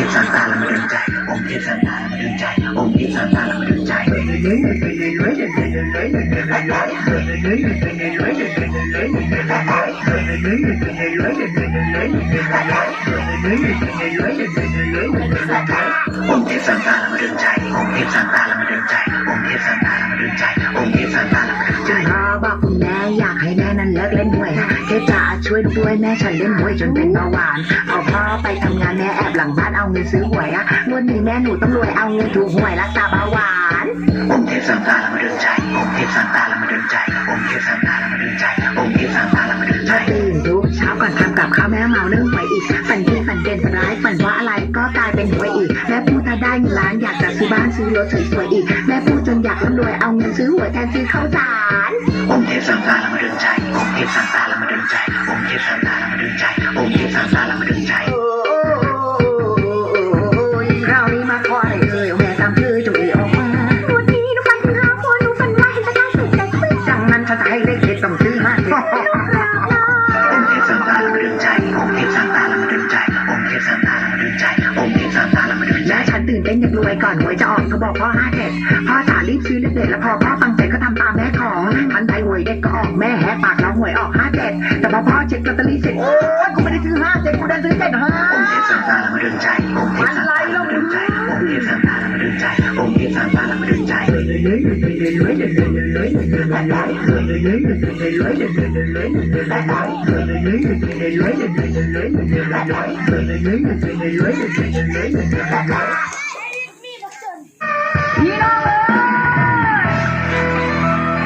ทพซานต้าละมาดึงใจองค์เทพซานต้าละมาดึงใจองค์เทพซานต้าละมาดึงใจองค์เทพซานตาลมาดึงใจองค์เทพซานตาลมาดึงใจองค์เทพซานตาลมาดึงใจองค์เทพซานตาล นั้นเลิกเล่นหวยเทพจ๋าช่วยด้วยแม่ฉันเล่นหวยจนเป็นเบาหวานเอาพ่อไปทำงานแม่แอบหลังบ้านเอาเงินซื้อหวยอะงวดนี้แม่หนูต้องรวยเอาเงินถูกหวยรักษาเบาหวานองค์เทพซานต้าละมาดึงใจองค์เทพซานต้าละมาดึงใจองค์เทพซานต้าละมาดึงใจองค์เทพซานต้าละมาดึงใจตื่นทุกเช้าก่อนทำกับข้าวแม่เมาเรื่องหวยอีกฝันดีฝันเด่นฝันร้ายฝันว่าอะไรก็กลายเป็นหวยอีกแม่พูดถ้าได้เงินล้านอยากจะซื้อบ้านซื้อรถสวยๆอีกแม่พูดจนอยากร่ำรวยเอาเงินซื้อหวยแทนซื้อข้าวสารองค์เทพซานต้าละมาดึงใจองค์ เทพสานต้าละมาดึงใจ องค์เทพสานต้าละมาดึงใจ นตื่นเต้นอยากรวยก่อนหวยจะออกเขาบอกพ่อห้าเจ็ดพ่อจ๋ารีบซื้อเลขเด็ดแล้วพอพ่อฟังเสร็จก็ทำตามแม่ของทันใดหวยเด็กก็ออกแม่แหกปากแล้วหวยออกห้าเจ็ดแต่พอพ่อเช็คลอตเตอรี่เสร็จโอ๊ยกูไม่ได้ซื้อห้าเจ็ดกูได้ซื้อเจ็ดห้าองค์เทพซานต้าละมาดึงใจองค์เทพซานต้าละมาดึงใจองค์เทพซานต้าละมาดึงใจองค์เทพซานต้าละมาดึงใจพี่น้อง